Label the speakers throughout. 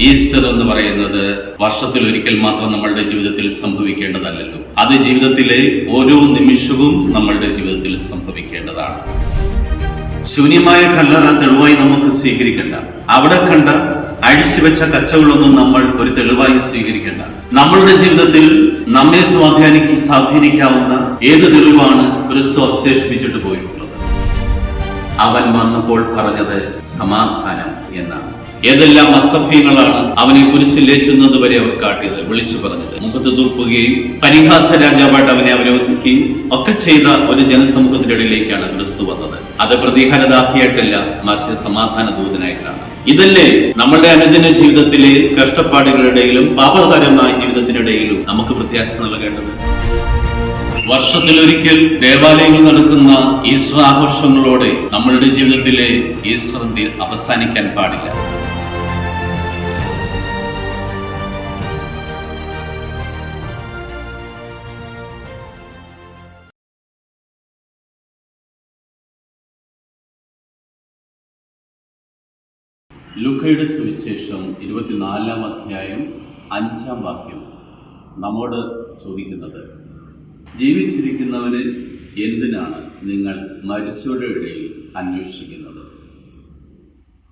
Speaker 1: Easter എന്ന് പറയുന്നത് വർഷത്തിൽ ഒരിക്കൽ മാത്രം നമ്മളുടെ ജീവിതത്തിൽ സംഭവിക്കേണ്ടതല്ലല്ലോ. അത് ജീവിതത്തിലെ ഓരോ നിമിഷവും നമ്മളുടെ ജീവിതത്തിൽ സംഭവിക്കേണ്ടതാണ്. ശൂന്യമായ കല്ലറ തെളിവായി നമുക്ക് സ്വീകരിക്കേണ്ട. അവിടെ കണ്ട അഴിച്ചുവെച്ച കച്ചകളൊന്നും നമ്മൾ ഒരു തെളിവായി സ്വീകരിക്കേണ്ട. നമ്മളുടെ ജീവിതത്തിൽ നമ്മെ സ്വാധീനിക്ക സ്വാധീനിക്കാവുന്ന ഏത് തെളിവാണ് ക്രിസ്തു അവശേഷിപ്പിച്ചിട്ട് പോയിട്ടുള്ളത്? അവൻ വന്നപ്പോൾ പറഞ്ഞത് സമാധാനം എന്നാണ്. ഏതെല്ലാം അസഭ്യങ്ങളാണ് അവനെ കുരിശിലേറ്റുന്നത് വരെ അവർ കാട്ടിയത് വിളിച്ചു പറഞ്ഞത്. മുഖത്ത് തൂക്കുകയും പരിഹാസ രാജാവായിട്ട് അവനെ അവരോധിക്കുകയും ഒക്കെ ചെയ്ത ഒരു ജനസമൂഹത്തിന്റെ ഇടയിലേക്കാണ് ക്രിസ്തു വന്നത്. അത് പ്രതിഹാരദാഹിയായിട്ടല്ല മറിച്ച് സമാധാന ദൂതനായിട്ടാണ് ഇതല്ലേ നമ്മുടെ അനുദിന ജീവിതത്തിലെ കഷ്ടപ്പാടുകളിടയിലും പാപകരമായ ജീവിതത്തിനിടയിലും നമുക്ക് പ്രത്യാശ നൽകേണ്ടത്? വർഷത്തിലൊരിക്കൽ ദേവാലയങ്ങൾ നടക്കുന്ന ഈസ്റ്റർ ആഘോഷങ്ങളോടെ നമ്മളുടെ ജീവിതത്തിലെ ഈസ്റ്റർ ദിനം അവസാനിക്കാൻ പാടില്ല. ലുക്കയുടെ സുവിശേഷം ഇരുപത്തിനാലാം അധ്യായം അഞ്ചാം വാക്യം നമ്മോട് ചോദിക്കുന്നത് ജീവിച്ചിരിക്കുന്നവന് എന്തിനാണ് നിങ്ങൾ മരിച്ചവരുടെ ഇടയിൽ അന്വേഷിക്കുന്നത്?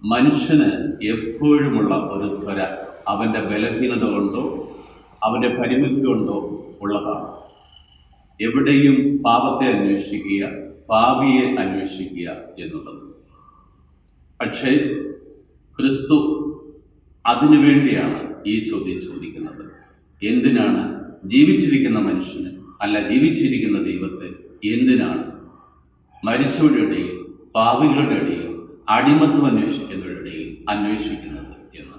Speaker 1: മനുഷ്യന് എപ്പോഴുമുള്ള ഒരു ത്വര അവന്റെ ബലഹീനത കൊണ്ടോ അവന്റെ പരിമിതി കൊണ്ടോ ഉള്ളതാണ്. എവിടെയും പാപത്തെ അന്വേഷിക്കുക പാപിയെ അന്വേഷിക്കുക എന്നുള്ളത്. പക്ഷേ ക്രിസ്തു അതിനു വേണ്ടിയാണ് ഈ ചോദ്യം ചോദിക്കുന്നത്. എന്തിനാണ് ജീവിച്ചിരിക്കുന്ന മനുഷ്യന് അല്ല ജീവിച്ചിരിക്കുന്ന ദൈവത്തെ എന്തിനാണ് മരിച്ചവരുടെ ഇടയിൽ പാപികളുടെ ഇടയിൽ അടിമത്വം അന്വേഷിക്കുന്നവരുടെ ഇടയിൽ അന്വേഷിക്കുന്നത് എന്ന്?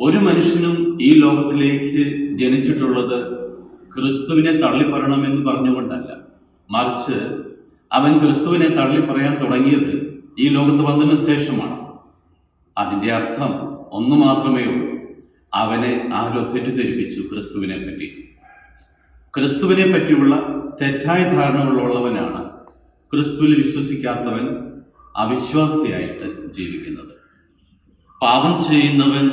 Speaker 1: ഒരു മനുഷ്യനും ഈ ലോകത്തിലേക്ക് ജനിച്ചിട്ടുള്ളത് ക്രിസ്തുവിനെ തള്ളിപ്പറയണമെന്ന് പറഞ്ഞുകൊണ്ടല്ല. മറിച്ച് അവൻ ക്രിസ്തുവിനെ തള്ളിപ്പറയാൻ തുടങ്ങിയത് ഈ ലോകത്ത് വന്നതിന് ശേഷമാണ്. അതിന്റെ അർത്ഥം ഒന്നു മാത്രമേ ഉള്ളൂ. അവനെ ആരോ തെറ്റിദ്ധരിപ്പിച്ചു ക്രിസ്തുവിനെ പറ്റി ക്രിസ്തുവിനെ പറ്റിയുള്ള തെറ്റായ ധാരണകളുള്ളവനാണ് ക്രിസ്തുവിൽ വിശ്വസിക്കാത്തവൻ അവിശ്വാസിയായിട്ട് ജീവിക്കുന്നത്. പാപം ചെയ്യുന്നവൻ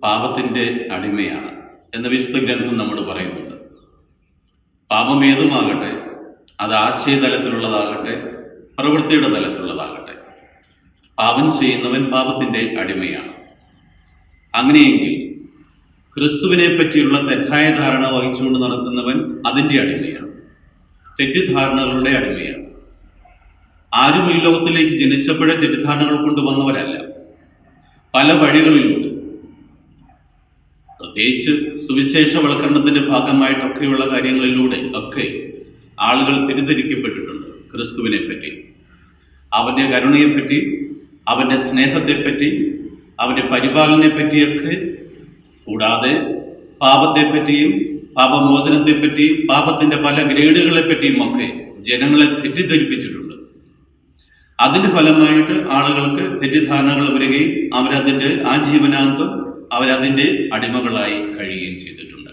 Speaker 1: പാപത്തിന്റെ അടിമയാണ് എന്ന വിശുദ്ധ ഗ്രന്ഥം നമ്മൾ പറയുന്നുണ്ട്. പാപം ഏതുമാകട്ടെ അത് ആശയതലത്തിലുള്ളതാകട്ടെ പ്രവൃത്തിയുടെ തലത്തിലുള്ളതാകട്ടെ. പാപം ചെയ്യുന്നവൻ പാപത്തിന്റെ അടിമയാണ്. അങ്ങനെയെങ്കിൽ ക്രിസ്തുവിനെ പറ്റിയുള്ള തെറ്റായ ധാരണ വഹിച്ചുകൊണ്ട് നടക്കുന്നവൻ അതിന്റെ അടിമയാണ്. തെറ്റിദ്ധാരണകളുടെ അടിമയാണ്. ആരും ഈ ലോകത്തിലേക്ക് ജനിച്ചപ്പോഴേ തെറ്റിദ്ധാരണകൾ കൊണ്ടുവന്നവരല്ല. പല വഴികളിലുണ്ട്. പ്രത്യേകിച്ച് സുവിശേഷവൽക്കരണത്തിന്റെ ഭാഗമായിട്ടൊക്കെയുള്ള കാര്യങ്ങളിലൂടെ ഒക്കെ ആളുകൾ തിരിതിരിക്കപ്പെട്ടിട്ടുണ്ട് ക്രിസ്തുവിനെ പറ്റി അവന്റെ കരുണയെപ്പറ്റി അവന്റെ സ്നേഹത്തെപ്പറ്റി അവന്റെ പരിപാലനെ പറ്റിയൊക്കെ കൂടാതെ പാപത്തെപ്പറ്റിയും പാപമോചനത്തെപ്പറ്റിയും പാപത്തിന്റെ പല ഗ്രേഡുകളെപ്പറ്റിയും ഒക്കെ ജനങ്ങളെ തെറ്റിദ്ധരിപ്പിച്ചിട്ടുണ്ട്. അതിന്റെ ഫലമായിട്ട് ആളുകൾക്ക് തെറ്റിദ്ധാരണകൾ വരികയും അവരതിന്റെ ആജീവനാന്തം അവരതിന്റെ അടിമകളായി കഴിയുകയും ചെയ്തിട്ടുണ്ട്.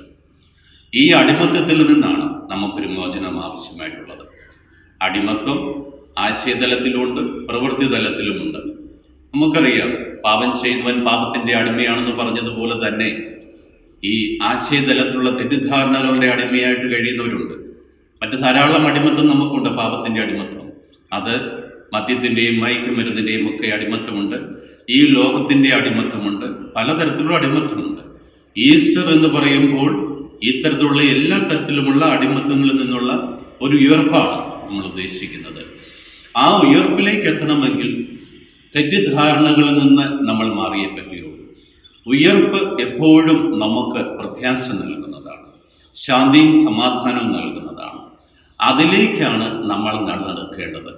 Speaker 1: ഈ അടിമത്വത്തിൽ നിന്നാണ് നമുക്കൊരു മോചനം ആവശ്യമായിട്ടുള്ളത്. അടിമത്വം ആശയതലത്തിലുമുണ്ട് പ്രവൃത്തി തലത്തിലുമുണ്ട് നമുക്കറിയാം പാപം ചെയ്യുന്നവൻ പാപത്തിന്റെ അടിമയാണെന്ന് പറഞ്ഞതുപോലെ തന്നെ ഈ ആശയതലത്തിലുള്ള തെറ്റിദ്ധാരണകളുടെ അടിമയായിട്ട് കഴിയുന്നവരുണ്ട്. മറ്റ് ധാരാളം അടിമത്തം നമുക്കുണ്ട് പാപത്തിന്റെ അടിമത്തം. അത് മദ്യത്തിന്റെയും മയക്കുമരുന്നിന്റെയും ഒക്കെ അടിമത്തമുണ്ട് ഈ ലോകത്തിന്റെ അടിമത്തമുണ്ട് പലതരത്തിലുള്ള അടിമത്തമുണ്ട്. ഈസ്റ്റർ എന്ന് പറയുമ്പോൾ ഇത്തരത്തിലുള്ള എല്ലാ തരത്തിലുമുള്ള അടിമത്തങ്ങളിൽ നിന്നുള്ള ഒരു ഉയർപ്പാണ് നമ്മൾ ഉദ്ദേശിക്കുന്നത്. ആ ഉയർപ്പിലേക്ക് എത്തണമെങ്കിൽ തെറ്റിദ്ധാരണകളിൽ നിന്ന് നമ്മൾ മാറിയേ പറ്റുകയുള്ളൂ. ഉയർപ്പ് എപ്പോഴും നമുക്ക് പ്രത്യാശ നൽകുന്നതാണ്. ശാന്തിയും സമാധാനവും നൽകുന്നതാണ്. അതിലേക്കാണ് നമ്മൾ നടന്നെടുക്കേണ്ടത്.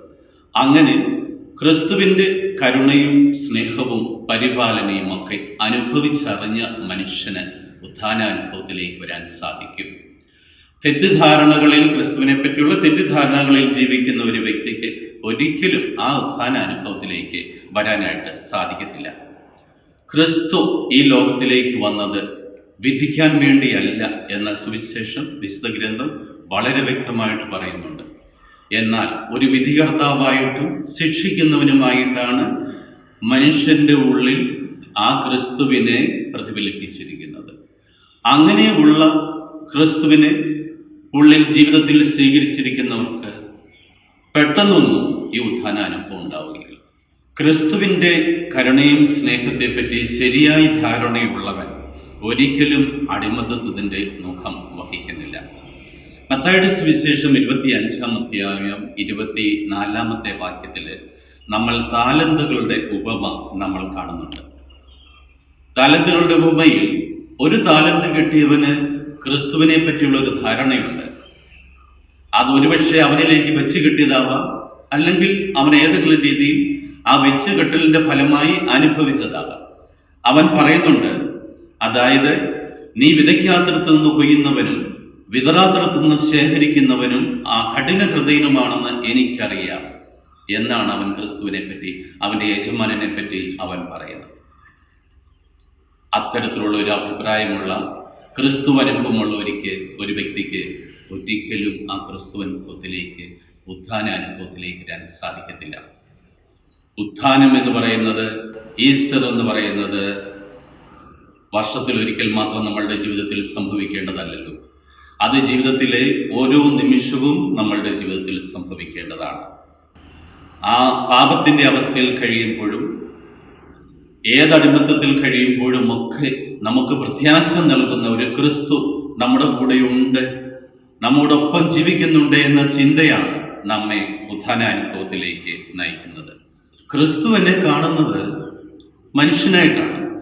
Speaker 1: അങ്ങനെ ക്രിസ്തുവിന്റെ കരുണയും സ്നേഹവും പരിപാലനയും ഒക്കെ അനുഭവിച്ചറിഞ്ഞ മനുഷ്യന് ഉത്ഥാനാനുഭവത്തിലേക്ക് വരാൻ സാധിക്കും. തെറ്റിദ്ധാരണകളിൽ ക്രിസ്തുവിനെ പറ്റിയുള്ള തെറ്റിദ്ധാരണകളിൽ ജീവിക്കുന്ന ഒരു വ്യക്തിക്ക് ഒരിക്കലും ആ ഉത്ഥാന അനുഭവത്തിലേക്ക് വരാനായിട്ട് സാധിക്കത്തില്ല. ക്രിസ്തു ഈ ലോകത്തിലേക്ക് വന്നത് വിധിക്കാൻ വേണ്ടിയല്ല എന്ന സുവിശേഷം വിശുദ്ധ ഗ്രന്ഥം വളരെ വ്യക്തമായിട്ട് പറയുന്നുണ്ട്. എന്നാൽ ഒരു വിധികർത്താവായിട്ടും ശിക്ഷിക്കുന്നവനുമായിട്ടാണ് മനുഷ്യന്റെ ഉള്ളിൽ ആ ക്രിസ്തുവിനെ പ്രതിഫലിപ്പിച്ചിരിക്കുന്നത്. അങ്ങനെയുള്ള ക്രിസ്തുവിനെ ഉള്ളിൽ ജീവിതത്തിൽ സ്വീകരിച്ചിരിക്കുന്നവർക്ക് പെട്ടെന്നൊന്നും ഈ ഉത്ഥാന അനുഭവം ഉണ്ടാവുകയില്ല. ക്രിസ്തുവിന്റെ കരുണയും സ്നേഹത്തെപ്പറ്റി ശരിയായി ധാരണയുള്ളവൻ ഒരിക്കലും അടിമത്തത്തിന്റെ മുഖം വഹിക്കുന്നില്ല. മത്തായുടെ സുവിശേഷം ഇരുപത്തി അഞ്ചാം അധ്യായം ഇരുപത്തി നാലാമത്തെ വാക്യത്തിൽ നമ്മൾ താലന്തുകളുടെ ഉപമ നമ്മൾ കാണുന്നുണ്ട്. താലന്തുകളുടെ ഉപമയിൽ ഒരു താലന്ത് കിട്ടിയവന് ക്രിസ്തുവിനെ പറ്റിയുള്ള ഒരു ധാരണയുണ്ട്. അത് ഒരുപക്ഷെ അവനിലേക്ക് വെച്ച് കിട്ടിയതാവാം അല്ലെങ്കിൽ അവൻ ഏതെങ്കിലും രീതിയിൽ ആ വെച്ച് കെട്ടലിന്റെ ഫലമായി അനുഭവിച്ചതാകാം. അവൻ പറയുന്നുണ്ട് അതായത് നീ വിതയ്ക്കാത്തിടത്ത് നിന്ന് കൊയ്യുന്നവനും വിതറാത്തിടത്ത് നിന്ന് ശേഖരിക്കുന്നവനും ആ കഠിന ഹൃദയനുമാണെന്ന് എനിക്കറിയാം എന്നാണ് അവൻ ക്രിസ്തുവിനെ പറ്റി അവന്റെ യജമാനെ പറ്റി അവൻ പറയുന്നത്. അത്തരത്തിലുള്ള ഒരു അഭിപ്രായമുള്ള ക്രിസ്തു അനുഭവമുള്ള ഒരു വ്യക്തിക്ക് ഒരിക്കലും ആ ക്രിസ്തു അനുഭവത്തിലേക്ക് അനുഭവത്തിലേക്ക് വരാൻ സാധിക്കത്തില്ല. ഉത്ഥാനം എന്ന് പറയുന്നത് ഈസ്റ്റർ എന്ന് പറയുന്നത് വർഷത്തിൽ ഒരിക്കൽ മാത്രം നമ്മളുടെ ജീവിതത്തിൽ സംഭവിക്കേണ്ടതല്ലല്ലോ. അത് ജീവിതത്തിലെ ഓരോ നിമിഷവും നമ്മളുടെ ജീവിതത്തിൽ സംഭവിക്കേണ്ടതാണ്. ആ പാപത്തിന്റെ അവസ്ഥയിൽ കഴിയുമ്പോഴും ഏതടിമത്തത്തിൽ കഴിയുമ്പോഴും ഒക്കെ നമുക്ക് പ്രത്യാശ നൽകുന്ന ഒരു ക്രിസ്തു നമ്മുടെ കൂടെയുണ്ട്. നമ്മോടൊപ്പം ജീവിക്കുന്നുണ്ട് എന്ന ചിന്തയാണ് നമ്മെ ഉത്ഥാന അനുഭവത്തിലേക്ക് നയിക്കുന്നത്. ക്രിസ്തു എന്നെ കാണുന്നത് മനുഷ്യനായിട്ടാണ്.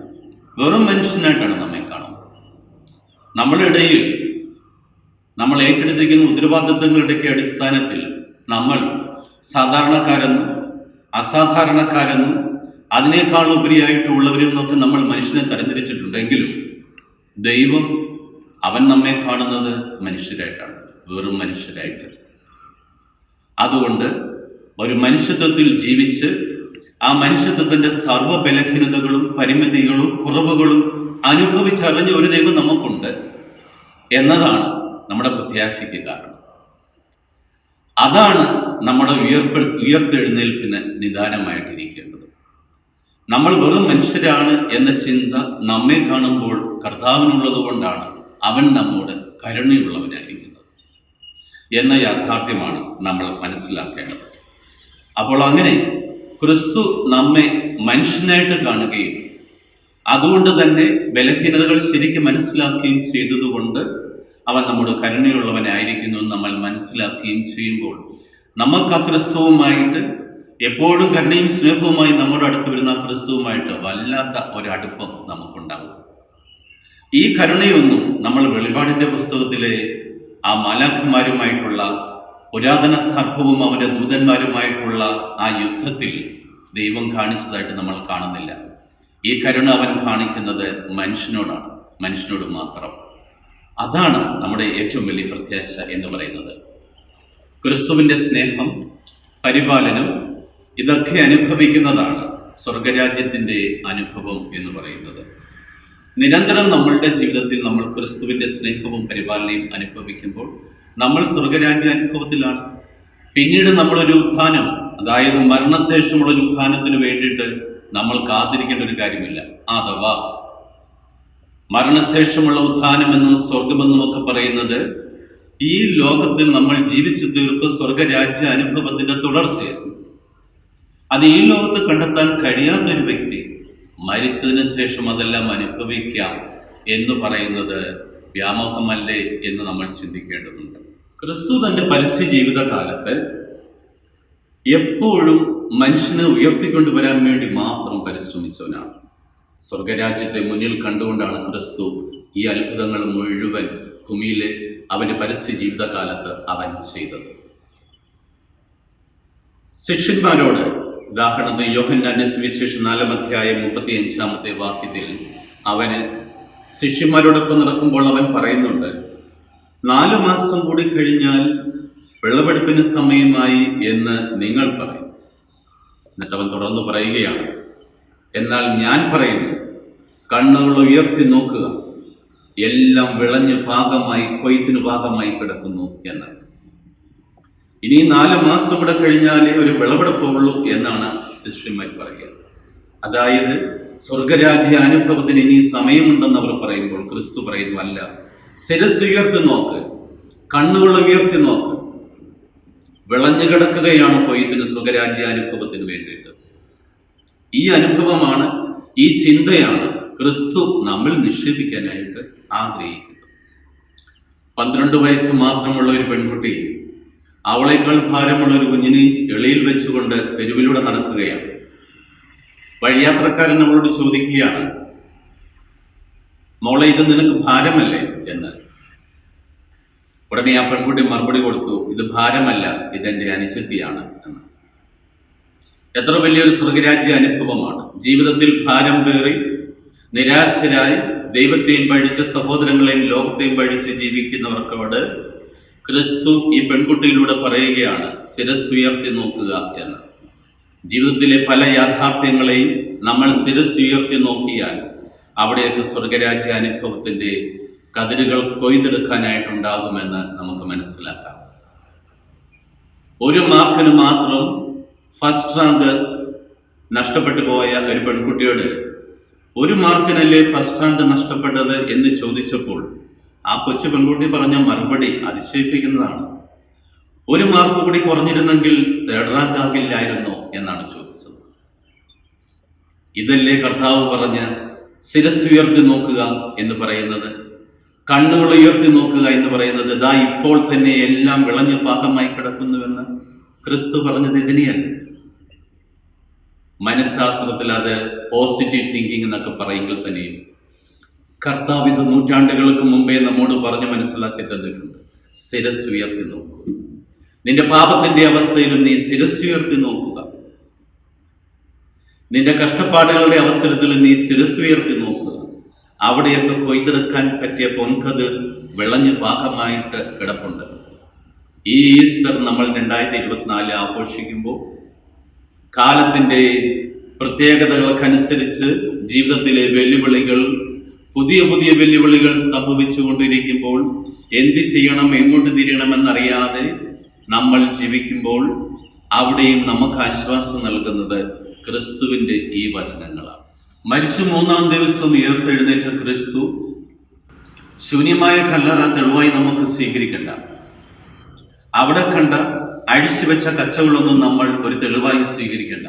Speaker 1: വെറും മനുഷ്യനായിട്ടാണ് നമ്മെ കാണുന്നത്. നമ്മുടെ ഇടയിൽ നമ്മൾ ഏറ്റെടുത്തിരിക്കുന്ന ഉത്തരവാദിത്വങ്ങളുടെയൊക്കെ അടിസ്ഥാനത്തിൽ നമ്മൾ സാധാരണക്കാരെന്നും അസാധാരണക്കാരെന്നും അതിനേക്കാൾ ഉപരിയായിട്ടുള്ളവരും നിന്നൊക്കെ നമ്മൾ മനുഷ്യനെ തരംതിരിച്ചിട്ടുണ്ടെങ്കിലും ദൈവം അവൻ നമ്മെ കാണുന്നത് മനുഷ്യരായിട്ടാണ്. വെറും മനുഷ്യരായിട്ട്. അതുകൊണ്ട് ഒരു മനുഷ്യത്വത്തിൽ ജീവിച്ച് ആ മനുഷ്യത്വത്തിന്റെ സർവ ബലഹീനതകളും പരിമിതികളും കുറവുകളും അനുഭവിച്ചറിഞ്ഞ ഒരു ദൈവം നമുക്കുണ്ട് എന്നതാണ് നമ്മുടെ പ്രത്യാശയ്ക്ക് കാരണം. അതാണ് നമ്മുടെ ഉയർപ്പെ ഉയർത്തെഴുന്നേൽപ്പിന് നിദാനമായിട്ടിരിക്കേണ്ടത്. നമ്മൾ വെറും മനുഷ്യരാണ് എന്ന ചിന്ത നമ്മെ കാണുമ്പോൾ കർത്താവിനുള്ളത് കൊണ്ടാണ് അവൻ നമ്മോട് കരുണയുള്ളവനായിരിക്കുന്നത് എന്ന യാഥാർത്ഥ്യമാണ് നമ്മൾ മനസ്സിലാക്കേണ്ടത്. അപ്പോൾ അങ്ങനെ ക്രിസ്തു നമ്മെ മനുഷ്യനായിട്ട് കാണുകയും അതുകൊണ്ട് തന്നെ ബലഹീനതകൾ ശരിക്കും മനസ്സിലാക്കുകയും ചെയ്തതുകൊണ്ട് അവൻ നമ്മുടെ കരുണയുള്ളവനായിരിക്കുന്നു നമ്മൾ മനസ്സിലാക്കുകയും ചെയ്യുമ്പോൾ നമുക്ക് ആ ക്രിസ്തുവുമായിട്ട് എപ്പോഴും കരുണയും സ്നേഹവുമായി നമ്മുടെ അടുത്ത് വരുന്ന ക്രിസ്തുവുമായിട്ട് വല്ലാത്ത ഒരടുപ്പം നമുക്കുണ്ടാകും. ഈ കരുണയൊന്നും നമ്മൾ വെളിപാടിന്റെ പുസ്തകത്തിലെ ആ മാലാഖമാരുമായിട്ടുള്ള പുരാതന സർഭവും അവന്റെ ദൂതന്മാരുമായിട്ടുള്ള ആ യുദ്ധത്തിൽ ദൈവം കാണിച്ചതായിട്ട് നമ്മൾ കാണുന്നില്ല. ഈ കരുണ അവൻ കാണിക്കുന്നത് മനുഷ്യനോടാണ് മനുഷ്യനോട് മാത്രം. അതാണ് നമ്മുടെ ഏറ്റവും വലിയ പ്രത്യാശ എന്ന് പറയുന്നത്. ക്രിസ്തുവിന്റെ സ്നേഹം പരിപാലനം ഇതൊക്കെ അനുഭവിക്കുന്നതാണ് സ്വർഗരാജ്യത്തിന്റെ അനുഭവം എന്ന് പറയുന്നത്. നിരന്തരം നമ്മളുടെ ജീവിതത്തിൽ നമ്മൾ ക്രിസ്തുവിന്റെ സ്നേഹവും പരിപാലനയും അനുഭവിക്കുമ്പോൾ നമ്മൾ സ്വർഗരാജ്യ അനുഭവത്തിലാണ്. പിന്നീട് നമ്മളൊരു ഉത്ഥാനം അതായത് മരണശേഷമുള്ള ഉത്ഥാനത്തിന് വേണ്ടിയിട്ട് നമ്മൾ കാത്തിരിക്കേണ്ട ഒരു കാര്യമില്ല. അഥവാ മരണശേഷമുള്ള ഉത്ഥാനമെന്നും സ്വർഗമെന്നും ഒക്കെ പറയുന്നത് ഈ ലോകത്തിൽ നമ്മൾ ജീവിച്ചു തീർത്ത സ്വർഗരാജ്യ അനുഭവത്തിന്റെ തുടർച്ചയാണ്. അത് ഈ ലോകത്ത് കണ്ടെത്താൻ കഴിയാത്ത ഒരു വ്യക്തി മരിച്ചതിന് ശേഷം അതെല്ലാം അനുഭവിക്കാം എന്ന് പറയുന്നത് വ്യാമോഹമല്ലേ എന്ന് നമ്മൾ ചിന്തിക്കേണ്ടതുണ്ട്. ക്രിസ്തു തന്റെ പരസ്യ ജീവിതകാലത്ത് എപ്പോഴും മനുഷ്യനെ ഉയർത്തിക്കൊണ്ടുവരാൻ വേണ്ടി മാത്രം പരിശ്രമിച്ചവനാണ്. സ്വർഗരാജ്യത്തെ മുന്നിൽ കണ്ടുകൊണ്ടാണ് ക്രിസ്തു ഈ അത്ഭുതങ്ങൾ മുഴുവൻ ഭൂമിയിലെ അവന്റെ പരസ്യ ജീവിതകാലത്ത് അവൻ ചെയ്തത്. ശിഷ്യന്മാരോട് ഉദാഹരണത്തിന് യോഹന്നാന്റെ സുവിശേഷം നാലാം അധ്യായം മുപ്പത്തി അഞ്ചാമത്തെ വാക്യത്തിൽ അവന് ശിഷ്യന്മാരോടൊപ്പം നടക്കുമ്പോൾ അവൻ പറയുന്നുണ്ട് നാലു മാസം കൂടി കഴിഞ്ഞാൽ വിളവെടുപ്പിന് സമയമായി എന്ന് നിങ്ങൾ പറയും. എന്നിട്ട് അവൻ തുടർന്ന് പറയുകയാണ് എന്നാൽ ഞാൻ പറയുന്നു കണ്ണുകൾ ഉയർത്തി നോക്കുക. എല്ലാം വിളഞ്ഞ് പാകമായി കൊയ്ത്തിന് പാകമായി കിടക്കുന്നു എന്ന് ഇനി നാല് മാസം കൂടെ കഴിഞ്ഞാലേ ഒരു വിളവെടുപ്പുള്ളൂ എന്നാണ് ശിഷ്യന്മാർ പറയുക. അതായത് സ്വർഗരാജ്യ അനുഭവത്തിന് ഇനി സമയമുണ്ടെന്ന് അവർ പറയുമ്പോൾ ക്രിസ്തു പറയുന്നു അല്ല ശിരസ് ഉയർത്തി നോക്ക് കണ്ണുകൾ ഉയർത്തി നോക്ക്. വിളഞ്ഞു കിടക്കുകയാണ് കൊയ്ത്തിന് സ്വകരാജ്യ അനുഭവത്തിന് വേണ്ടിയിട്ട്. ഈ അനുഭവമാണ് ഈ ചിന്തയാണ് ക്രിസ്തു നമ്മിൽ നിക്ഷേപിക്കാനായിട്ട് ആഗ്രഹിക്കുന്നത്. പന്ത്രണ്ട് വയസ്സ് മാത്രമുള്ള ഒരു പെൺകുട്ടി അവളേക്കാൾ ഭാരമുള്ള ഒരു കുഞ്ഞിനെ എളിയിൽ വെച്ചുകൊണ്ട് തെരുവിലൂടെ നടക്കുകയാണ്. വഴിയാത്രക്കാരൻ അവളോട് ചോദിക്കുകയാണ് മോളെ ഇത് നിനക്ക് ഭാരമല്ലേ? എന്ന്. ഉടനെ ആ പെൺകുട്ടി മറുപടി കൊടുത്തു ഇത് ഭാരമല്ല ഇതെന്റെ അനിശ്ചിത്തിയാണ് എന്ന്. എത്ര വലിയൊരു സ്വർഗരാജ്യ അനുഭവമാണ്. ജീവിതത്തിൽ ഭാരം പേറി നിരാശരായി ദൈവത്തെയും പഴിച്ച് സഹോദരങ്ങളെയും ലോകത്തെയും പഴിച്ച് ജീവിക്കുന്നവർക്കോട് ക്രിസ്തു ഈ പെൺകുട്ടിയിലൂടെ പറയുകയാണ് ഉയർത്തി നോക്കുക എന്ന്. ജീവിതത്തിലെ പല യാഥാർത്ഥ്യങ്ങളെയും നമ്മൾ ഉയർത്തി നോക്കിയാൽ അവിടെയൊക്കെ സ്വർഗരാജ്യ അനുഭവത്തിന്റെ കതിരുകൾ കൊയ്തെടുക്കാനായിട്ടുണ്ടാകുമെന്ന് നമുക്ക് മനസ്സിലാക്കാം. ഒരു മാർക്കിന് മാത്രം ഫസ്റ്റ് റാങ്ക് നഷ്ടപ്പെട്ടു പോയ ഒരു പെൺകുട്ടിയോട് ഒരു മാർക്കിനല്ലേ ഫസ്റ്റ് റാങ്ക് നഷ്ടപ്പെട്ടത് എന്ന് ചോദിച്ചപ്പോൾ ആ കൊച്ചു പെൺകുട്ടി പറഞ്ഞ മറുപടി അതിശയിപ്പിക്കുന്നതാണ്. ഒരു മാർക്ക് കൂടി കുറഞ്ഞിരുന്നെങ്കിൽ തേർഡ് റാങ്ക് ആകില്ലായിരുന്നോ എന്നാണ് ചോദിച്ചത്. ഇതല്ലേ കർത്താവ് പറഞ്ഞ് ശിരസ് ഉയർത്തി നോക്കുക എന്ന് പറയുന്നത്? കണ്ണുകൾ ഉയർത്തി നോക്കുക എന്ന് പറയുന്നത് ദാ ഇപ്പോൾ തന്നെ എല്ലാം വിളഞ്ഞു പാകമായി കിടക്കുന്നുവെന്ന് ക്രിസ്തു പറഞ്ഞത് ഇതിനെയല്ല. മനഃശാസ്ത്രത്തിൽ അത് പോസിറ്റീവ് തിങ്കിങ് എന്നൊക്കെ പറയുമ്പോൾ തന്നെയും കർത്താവ് ഇത് നൂറ്റാണ്ടുകൾക്ക് മുമ്പേ നമ്മോട് പറഞ്ഞ് മനസ്സിലാക്കി തന്നിട്ടുണ്ട്. ശിരസ് ഉയർത്തി നോക്കുക. നിന്റെ പാപത്തിന്റെ അവസ്ഥയിലും നീ ശിരസ് ഉയർത്തി നോക്കുക. നിന്റെ കഷ്ടപ്പാടുകളുടെ അവസരത്തിലും നീ ശിരസ് ഉയർത്തി നോക്കുക അവിടെയൊക്കെ കൊയ്തെടുക്കാൻ പറ്റിയ പൊൻകത് വിളഞ്ഞ് പാകമായിട്ട് കിടപ്പുണ്ട്. ഈ ഈസ്റ്റർ നമ്മൾ രണ്ടായിരത്തി ഇരുപത്തിനാല് ആഘോഷിക്കുമ്പോൾ കാലത്തിന്റെ പ്രത്യേകതകൾക്കനുസരിച്ച് ജീവിതത്തിലെ വെല്ലുവിളികൾ പുതിയ പുതിയ വെല്ലുവിളികൾ സംഭവിച്ചുകൊണ്ടിരിക്കുമ്പോൾ എന്ത് ചെയ്യണം എങ്ങോട്ട് തിരിയണമെന്നറിയാതെ നമ്മൾ ജീവിക്കുമ്പോൾ അവിടെയും നമുക്ക് ആശ്വാസം നൽകുന്നത് ക്രിസ്തുവിന്റെ ഈ വചനങ്ങളാണ്. മരിച്ചു മൂന്നാം ദിവസം ഉയർത്തെഴുന്നേറ്റ ക്രിസ്തു ശൂന്യമായ കല്ലറ തെളിവായി നമുക്ക് സ്വീകരിക്കണ്ട. അവിടെ കണ്ട അഴിച്ചു വെച്ച കച്ചകളൊന്നും നമ്മൾ ഒരു തെളിവായി സ്വീകരിക്കണ്ട.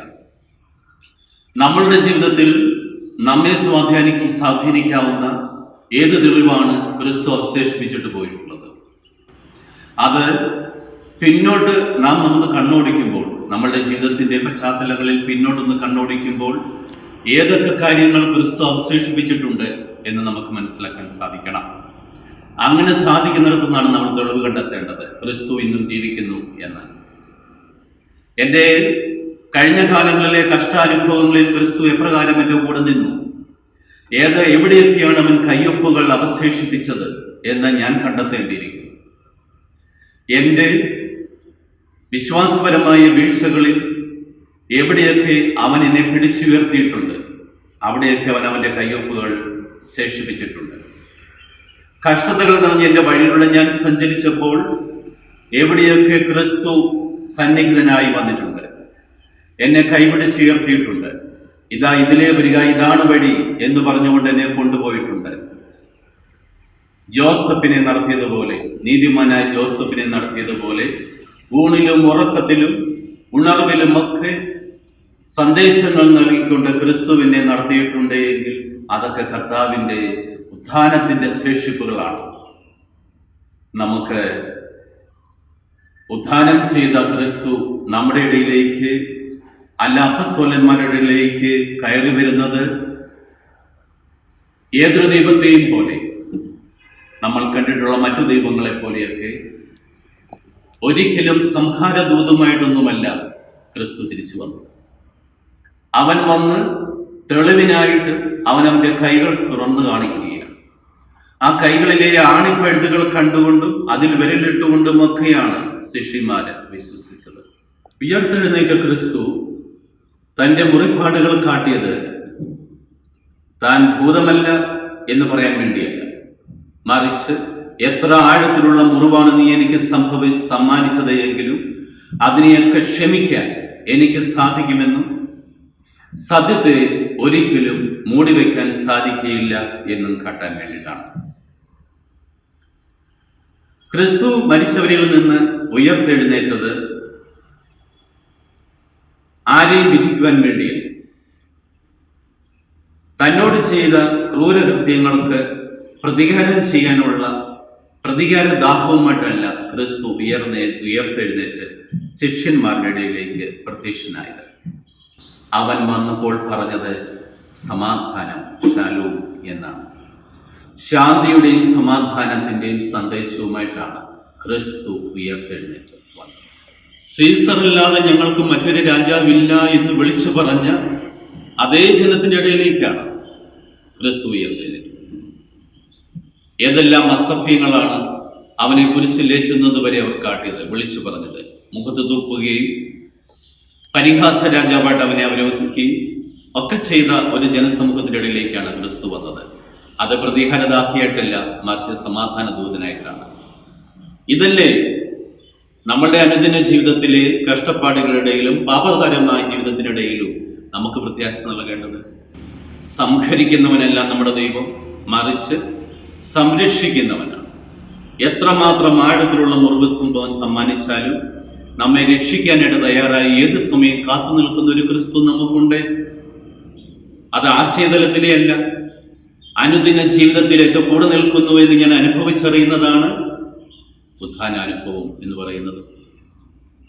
Speaker 1: നമ്മളുടെ ജീവിതത്തിൽ നമ്മെ സ്വാധീനിക്ക സ്വാധീനിക്കാവുന്ന ഏത് തെളിവാണ് ക്രിസ്തു അവശേഷിപ്പിച്ചിട്ട് പോയിട്ടുള്ളത്? അത് പിന്നോട്ട് നാം നമുക്ക് കണ്ണോടിക്കുമ്പോൾ നമ്മളുടെ ജീവിതത്തിന്റെ പശ്ചാത്തലങ്ങളിൽ പിന്നോട്ടൊന്ന് കണ്ണോടിക്കുമ്പോൾ ഏതൊക്കെ കാര്യങ്ങൾ ക്രിസ്തു അവശേഷിപ്പിച്ചിട്ടുണ്ട് എന്ന് നമുക്ക് മനസ്സിലാക്കാൻ സാധിക്കണം. അങ്ങനെ സാധിക്കുന്നിടത്തുനിന്നാണ് നമ്മൾ തെളിവ് കണ്ടെത്തേണ്ടത്. ക്രിസ്തു ഇന്നും ജീവിക്കുന്നു എന്ന്. എന്റെ കഴിഞ്ഞ കാലങ്ങളിലെ കഷ്ടാനുഭവങ്ങളിൽ ക്രിസ്തു എപ്രകാരം എന്റെ കൂടെ നിന്നു? ഏത് എവിടെയൊക്കെയാണ് അവൻ കയ്യൊപ്പുകൾ അവശേഷിപ്പിച്ചത് എന്ന് ഞാൻ കണ്ടെത്തേണ്ടിയിരിക്കുന്നു. എന്റെ വിശ്വാസപരമായ വീഴ്ചകളിൽ എവിടെയൊക്കെ അവൻ എന്നെ പിടിച്ചുയർത്തിയിട്ടുണ്ട് അവിടെയൊക്കെ അവൻ അവന്റെ കയ്യൊപ്പുകൾ ശേഷിപ്പിച്ചിട്ടുണ്ട്. കഷ്ടതകൾ നിറഞ്ഞ എന്റെ വഴിയിലൂടെ ഞാൻ സഞ്ചരിച്ചപ്പോൾ എവിടെയൊക്കെ ക്രിസ്തു സന്നിഹിതനായി വന്നിട്ടുണ്ട് എന്നെ കൈപിടിച്ചുയർത്തിയിട്ടുണ്ട് ഇതാ ഇതിലേ വരിക ഇതാണ് വഴി എന്ന് പറഞ്ഞുകൊണ്ട് എന്നെ കൊണ്ടുപോയിട്ടുണ്ട്. ജോസഫിനെ നടത്തിയതുപോലെ നീതിമാനായ ജോസഫിനെ നടത്തിയതുപോലെ ഊണിലും ഉറക്കത്തിലും ഉണർവിലും ഒക്കെ സന്ദേശങ്ങൾ നൽകിക്കൊണ്ട് ക്രിസ്തുവിനെ നടത്തിയിട്ടുണ്ട് എങ്കിൽ അതൊക്കെ കർത്താവിന്റെ ഉത്ഥാനത്തിന്റെ ശേഷിപ്പുകളാണ്. നമുക്ക് ഉത്ഥാനം ചെയ്ത ക്രിസ്തു നമ്മുടെ ഇടയിലേക്ക് അല്ല അപ്പസ്വലന്മാരുടെ ഇടയിലേക്ക് കയറി വരുന്നത് ഏതൊരു ദൈവത്തെയും പോലെ. നമ്മൾ കണ്ടിട്ടുള്ള മറ്റു ദൈവങ്ങളെ പോലെയൊക്കെ ഒരിക്കലും സംഹാരദൂതമായിട്ടൊന്നുമല്ല ക്രിസ്തു തിരിച്ചു വന്നു അവൻ വന്ന് തെളിവിനായിട്ട് അവൻ അവന്റെ കൈകൾ തുറന്നു കാണിക്കുകയാണ്. ആ കൈകളിലെ ആണിപ്പഴുതുകൾ കണ്ടുകൊണ്ടും അതിൽ വിരലിട്ടുകൊണ്ടും ഒക്കെയാണ് ശിഷ്യന്മാര് വിശ്വസിച്ചത്. ഉയർത്തെഴുന്നേറ്റ ക്രിസ്തു തന്റെ മുറിപ്പാടുകൾ കാട്ടിയത് താൻ ഭൂതമല്ല എന്ന് പറയാൻ വേണ്ടിയല്ല. മറിച്ച് എത്ര ആഴത്തിലുള്ള മുറിവാണ് നീ എനിക്ക് സംഭവി സമ്മാനിച്ചത് എങ്കിലും അതിനെയൊക്കെ ക്ഷമിക്കാൻ എനിക്ക് സാധിക്കുമെന്നും സത്യത്തെ ഒരിക്കലും മൂടി വയ്ക്കാൻ സാധിക്കുകയില്ല എന്നും കാട്ടാൻ വേണ്ടിയിട്ടാണ്. ക്രിസ്തു മരിച്ചവരിൽ നിന്ന് ഉയർത്തെഴുന്നേറ്റത് ആരെയും വിധിക്കുവാൻ വേണ്ടിയല്ല. തന്നോട് ചെയ്ത ക്രൂരകൃത്യങ്ങൾക്ക് പ്രതികാരം ചെയ്യാനുള്ള പ്രതികാര ദാഹവുമായിട്ടല്ല ക്രിസ്തു ഉയർന്നേ ഉയർത്തെഴുന്നേറ്റ് ശിഷ്യന്മാരുടെ ഇടയിലേക്ക് പ്രത്യക്ഷനായത്. അവൻ വന്നപ്പോൾ പറഞ്ഞത് സമാധാനം ഷാലൂം എന്നാണ്. ശാന്തിയുടെയും സമാധാനത്തിന്റെയും സന്ദേശവുമായിട്ടാണ് ക്രിസ്തു ഉയർത്തെഴുന്നേറ്റ് വന്നത് സീസറില്ലാതെ ഞങ്ങൾക്ക് മറ്റൊരു രാജാവില്ല എന്ന് വിളിച്ചു പറഞ്ഞ അതേ ജനത്തിന്റെ ഇടയിലേക്കാണ് ക്രിസ്തു ഉയർത്തെഴുന്നേറ്റ് ഏതെല്ലാം അസഭ്യങ്ങളാണ് അവനെ കുരിശിലേറ്റുന്നത് വരെ അവർ കാട്ടിയത് വിളിച്ചു പറഞ്ഞത്. മുഖത്ത് തൂക്കുകയും പരിഹാസ രാജാവായിട്ട് അവനെ അവരോധിക്കുകയും ഒക്കെ ചെയ്ത ഒരു ജനസമൂഹത്തിന്റെ ഇടയിലേക്കാണ് ക്രിസ്തു വന്നത്. അത് പ്രതിഹാരദാഹിയായിട്ടല്ല മറിച്ച് സമാധാന ദൂതനായിട്ടാണ്. ഇതല്ലേ നമ്മളുടെ അനുദിന ജീവിതത്തിലെ കഷ്ടപ്പാടുകളുടെയിലും പാപകരമായ ജീവിതത്തിനിടയിലും നമുക്ക് പ്രത്യാശ നൽകേണ്ടത്? സംഹരിക്കുന്നവനല്ല നമ്മുടെ ദൈവം മറിച്ച് സംരക്ഷിക്കുന്നവനാണ്. എത്രമാത്രം ആഴത്തിലുള്ള മുറിവ് സംഭവം സമ്മാനിച്ചാലും നമ്മെ രക്ഷിക്കാനായിട്ട് തയ്യാറായി. ഏത് സമയം കാത്തു നിൽക്കുന്ന ഒരു ക്രിസ്തു നമുക്കുണ്ട്? അത് ആശയതലത്തിലെ അല്ല. അനുദിന ജീവിതത്തിലേക്ക് കൂടെ നിൽക്കുന്നു എന്ന് ഞാൻ അനുഭവിച്ചറിയുന്നതാണ് ഉത്ഥാനാനുഭവം എന്ന് പറയുന്നത്.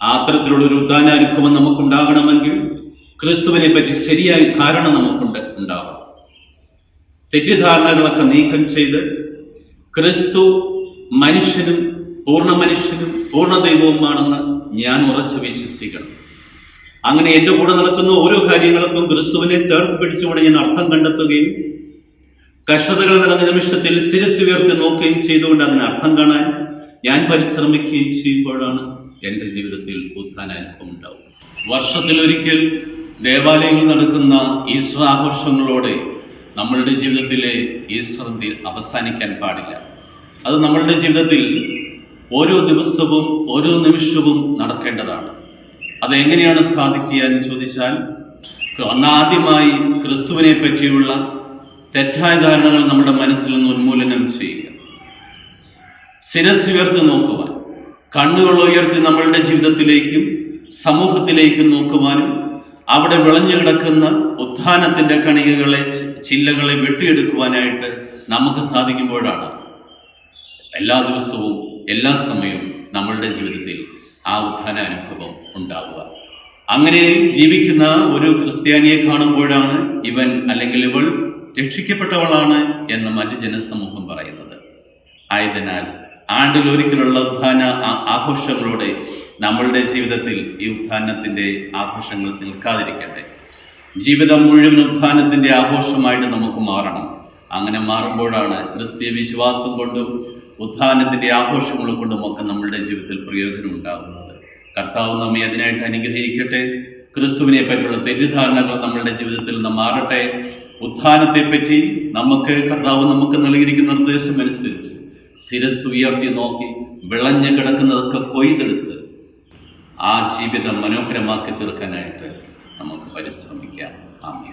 Speaker 1: ആ അത്തരത്തിലുള്ള ഒരു ഉദ്ധാനാനുഭവം നമുക്കുണ്ടാകണമെങ്കിൽ ക്രിസ്തുവിനെ പറ്റി ശരിയായ ധാരണ നമുക്കുണ്ട് ഉണ്ടാവണം. തെറ്റിദ്ധാരണകളൊക്കെ നീക്കം ചെയ്ത് ക്രിസ്തു മനുഷ്യനും പൂർണ മനുഷ്യനും പൂർണ ദൈവവുമാണെന്ന് ഞാൻ ഉറച്ചു വിശ്വസിക്കണം. അങ്ങനെ എന്റെ കൂടെ നടക്കുന്ന ഓരോ കാര്യങ്ങൾക്കും ക്രിസ്തുവിനെ ചേർത്ത് പിടിച്ചുകൊണ്ട് ഞാൻ അർത്ഥം കണ്ടെത്തുകയും കഷ്ടതകൾ നിറഞ്ഞ നിമിഷത്തിൽ ശിരസ് ഉയർത്തി നോക്കുകയും ചെയ്തുകൊണ്ട് അതിന് അർത്ഥം കാണാൻ ഞാൻ പരിശ്രമിക്കുകയും ചെയ്യുമ്പോഴാണ് എന്റെ ജീവിതത്തിൽ ഉത്ഥാനാനുഭവം ഉണ്ടാവും വർഷത്തിലൊരിക്കൽ ദേവാലയങ്ങളിൽ നടക്കുന്ന ഈസ്റ്റർ ആഘോഷങ്ങളോടെ നമ്മളുടെ ജീവിതത്തിലെ ഈസ്റ്റർ അവസാനിക്കാൻ പാടില്ല. അത് നമ്മളുടെ ജീവിതത്തിൽ ഓരോ ദിവസവും ഓരോ നിമിഷവും നടക്കേണ്ടതാണ്. അതെങ്ങനെയാണ് സാധിക്കുക എന്ന് ചോദിച്ചാൽ ഒന്നാദ്യമായി ക്രിസ്തുവിനെ പറ്റിയുള്ള തെറ്റായ ധാരണകൾ നമ്മുടെ മനസ്സിൽ നിന്ന് ഉന്മൂലനം ചെയ്യുക. ശിരസ് ഉയർത്തി നോക്കുവാൻ കണ്ണുകൾ ഉയർത്തി നമ്മളുടെ ജീവിതത്തിലേക്കും സമൂഹത്തിലേക്കും നോക്കുവാനും അവിടെ വിളഞ്ഞു കിടക്കുന്ന ഉത്ഥാനത്തിന്റെ കണികകളെ ചില്ലകളെ വെട്ടിയെടുക്കുവാനായിട്ട് നമുക്ക് സാധിക്കുമ്പോഴാണ് എല്ലാ ദിവസവും എല്ലാ സമയവും നമ്മളുടെ ജീവിതത്തിൽ ആ ഉത്ഥാന അനുഭവം ഉണ്ടാവുക. അങ്ങനെ ജീവിക്കുന്ന ഒരു ക്രിസ്ത്യാനിയെ കാണുമ്പോഴാണ് ഇവൻ അല്ലെങ്കിൽ ഇവൾ രക്ഷിക്കപ്പെട്ടവളാണ് എന്ന് മറ്റ് ജനസമൂഹം പറയുന്നത്. ആയതിനാൽ ആണ്ടിലൊരിക്കലുള്ള ഉത്ഥാന ആഘോഷങ്ങളോടെ നമ്മളുടെ ജീവിതത്തിൽ ഈ ഉത്ഥാനത്തിന്റെ ആഘോഷങ്ങൾ നിൽക്കാതിരിക്കട്ടെ. ജീവിതം മുഴുവൻ ഉത്ഥാനത്തിന്റെ ആഘോഷമായിട്ട് നമുക്ക് മാറണം. അങ്ങനെ മാറുമ്പോഴാണ് ക്രിസ്തീയ വിശ്വാസം കൊണ്ടും ഉത്ഥാനത്തിന്റെ ആഘോഷങ്ങൾ കൊണ്ടും ഒക്കെ നമ്മളുടെ ജീവിതത്തിൽ പ്രയോജനം ഉണ്ടാകുന്നത്. കർത്താവ് നമ്മെ അതിനായിട്ട് അനുഗ്രഹിക്കട്ടെ. ക്രിസ്തുവിനെ പറ്റിയുള്ള തെറ്റിദ്ധാരണകൾ നമ്മളുടെ ജീവിതത്തിൽ നിന്ന് മാറട്ടെ. ഉദ്ധാനത്തെ പറ്റി നമുക്ക് കർത്താവ് നമുക്ക് നൽകിയിരിക്കുന്ന നിർദ്ദേശം അനുസരിച്ച് ശിരസ് ഉയർത്തി നോക്കി വിളഞ്ഞു കിടക്കുന്നതൊക്കെ കൊയ്തെടുത്ത് ആ ജീവിതം മനോഹരമാക്കി തീർക്കാനായിട്ട് നമുക്ക് പരിശ്രമിക്കാം. ആമീൻ.